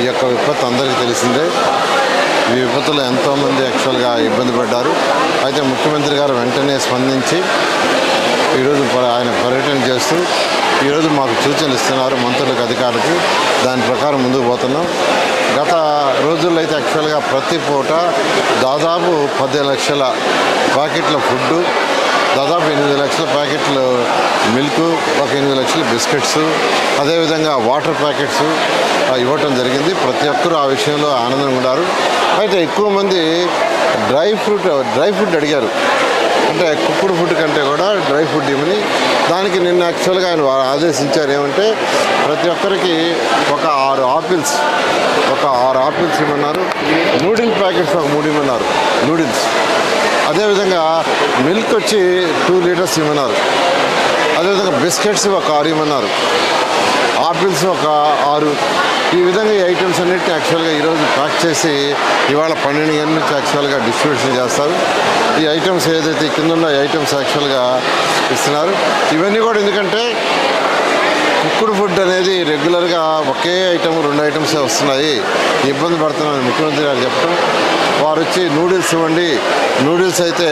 ఈ యొక్క విపత్తు అందరికీ తెలిసిందే. ఈ విపత్తులో ఎంతోమంది యాక్చువల్గా ఇబ్బంది పడ్డారు. అయితే ముఖ్యమంత్రి గారు వెంటనే స్పందించి ఈరోజు ఆయన పర్యటన చేస్తూ ఈరోజు మాకు సూచనలు ఇస్తున్నారు మంత్రులకు అధికారులకు. దాని ప్రకారం ముందుకు పోతున్నాం. గత రోజుల్లో అయితే యాక్చువల్గా ప్రతి పూట దాదాపు పది లక్షల ప్యాకెట్ల ఫుడ్డు దాదాపు ఎనిమిది లక్షల ప్యాకెట్లు మిల్క్ ఒక ఎనిమిది లక్షల బిస్కెట్స్ అదేవిధంగా వాటర్ ప్యాకెట్స్ ఇవ్వటం జరిగింది. ప్రతి ఒక్కరూ ఆ విషయంలో ఆనందంగా ఉన్నారు. అయితే ఎక్కువ మంది డ్రై ఫ్రూట్ డ్రై ఫుడ్ అడిగారు. అంటే కుక్కుడు ఫుడ్ కంటే కూడా డ్రై ఫుడ్ ఇవ్వని దానికి నిన్న యాక్చువల్గా ఆయన ఆదేశించారు ఏమంటే ప్రతి ఒక్కరికి ఒక ఆరు ఆపిల్స్ ఒక ఆరు ఆపిల్స్ ఇవ్వమన్నారు. నూడిల్ ప్యాకెట్స్ ఒక మూడు ఇవ్వమన్నారు. నూడిల్స్. అదేవిధంగా మిల్క్ వచ్చి టూ లీటర్స్ ఇవ్వన్నారు అదేవిధంగా బిస్కెట్స్ ఒక ఆరు ఇవ్వన్నారు ఆపిల్స్ ఒక ఆరు. ఈ విధంగా ఈ ఐటమ్స్ అన్నిటిని యాక్చువల్గా ఈరోజు ప్యాక్ చేసి ఇవాళ పన్నెండు గంటల నుంచి యాక్చువల్గా డిస్ట్రిబ్యూషన్ చేస్తారు. ఈ ఐటమ్స్ ఏదైతే కింద ఉన్న ఐటమ్స్ యాక్చువల్గా ఇస్తున్నారు. ఇవన్నీ కూడా ఎందుకంటే కుక్కుడు ఫుడ్ అనేది రెగ్యులర్గా ఒకే ఐటమ్ రెండు ఐటమ్సే వస్తున్నాయి. ఇబ్బంది పడుతున్నాను ముఖ్యమంత్రి గారు చెప్పడం. వారు వచ్చి నూడిల్స్ ఇవ్వండి. నూడిల్స్ అయితే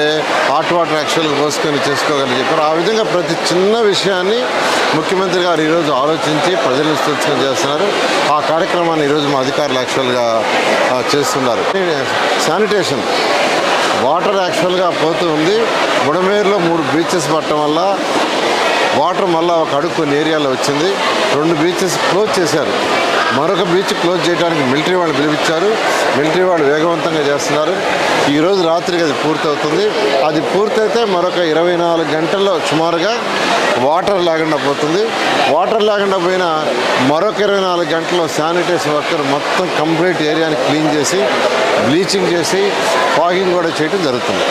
హాట్ వాటర్ యాక్చువల్గా పోసుకొని చేసుకోగలని చెప్పారు ఆ విధంగా ప్రతి చిన్న విషయాన్ని ముఖ్యమంత్రి గారు ఈరోజు ఆలోచించి ప్రజలు సూచన చేస్తున్నారు. ఆ కార్యక్రమాన్ని ఈరోజు మా అధికారులు యాక్చువల్గా చేస్తున్నారు. శానిటేషన్. వాటర్ యాక్చువల్గా పోతూ ఉంది. బుడమేరులో మూడు బీచెస్ పట్టడం వల్ల వాటర్ మళ్ళీ ఒక అడుగు కొన్ని ఏరియాలో వచ్చింది. రెండు బీచెస్ క్లోజ్ చేశారు. మరొక బీచ్ క్లోజ్ చేయడానికి మిలిటరీ వాళ్ళు పిలిపించారు. మిలిటరీ వాళ్ళు వేగవంతంగా చేస్తున్నారు. ఈరోజు రాత్రికి అది పూర్తవుతుంది. అది పూర్తయితే మరొక ఇరవై నాలుగు గంటల్లో సుమారుగా వాటర్ లేకుండా పోతుంది. వాటర్ లేకుండా పోయినా మరొక ఇరవై నాలుగు గంటల్లో శానిటైజ్ వర్కర్ మొత్తం కంప్లీట్ ఏరియాని క్లీన్ చేసి బ్లీచింగ్ చేసి ఫాగింగ్ కూడా చేయడం జరుగుతుంది.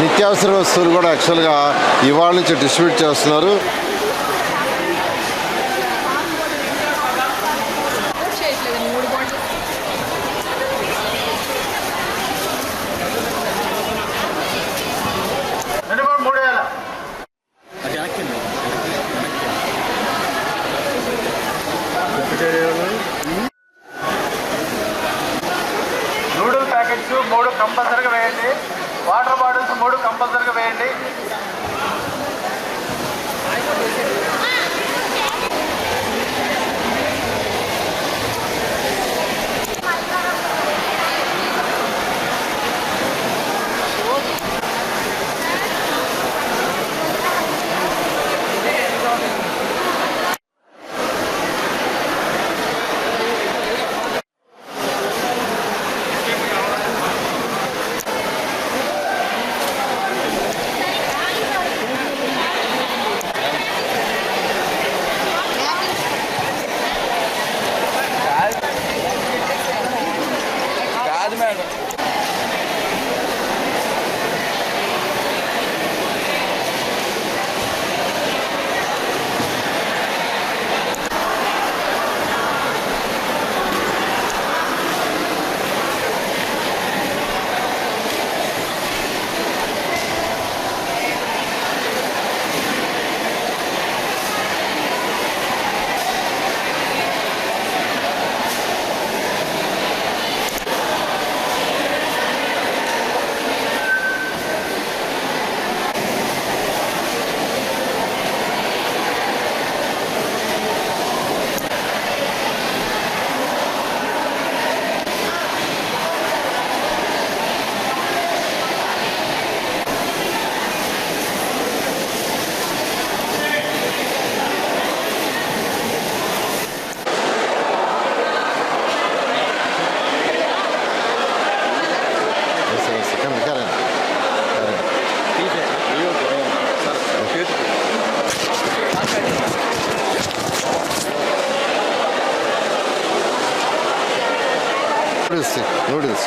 నిత్యావసర వస్తువులు కూడా యాక్చువల్గా ఇవాళ నుంచి డిస్ట్రిబ్యూట్ చేస్తున్నారు. 되는 모르 నూడిల్స్ నూడిల్స్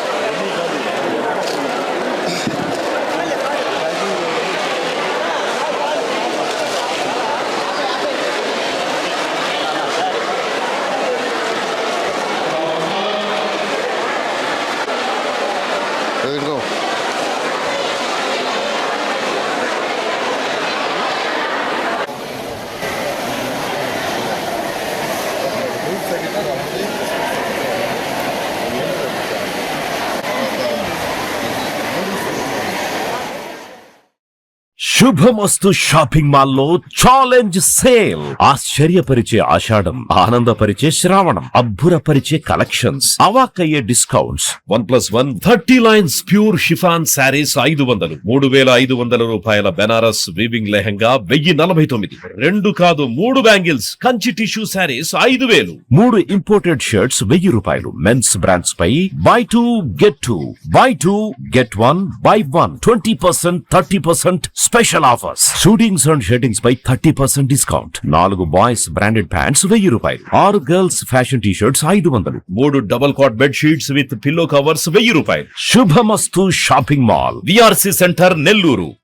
శుభమస్తు షాపింగ్ మాల్లో ఛాలెంజ్ సేల్. ఆశ్చర్యపరిచే ఆషాఢం ఆనందపరిచే శ్రావణం అబ్బురపరిచే collections అవాకయ్యే discounts. One plus one thirty lines pure chiffon saris ఐదు వందలు. మూడు వేల ఐదు వందల రూపాయల బెనారస్ వీవింగ్ లెహంగా వెయ్యి నలభై తొమ్మిది. రెండు కాదు మూడు బ్యాంగిల్స్ కంచి టిష్యూ శారీస్ ఐదు వేలు. మూడు ఇంపోర్టెడ్ షర్ట్స్ వెయ్యి రూపాయలు. Men's brands pi buy two get two. Buy two get one buy one. Twenty percent thirty percent special special offers suitings and shirtings pi thirty percent discount నాలుగు boys branded pants వెయ్యి రూపాయలు. ఆరు girls fashion T shirts ఐదు వందలు. మూడు double cot bed sheets with pillow covers వెయ్యి రూపాయలు. Shubhamastu shopping mall VRC centre Nellore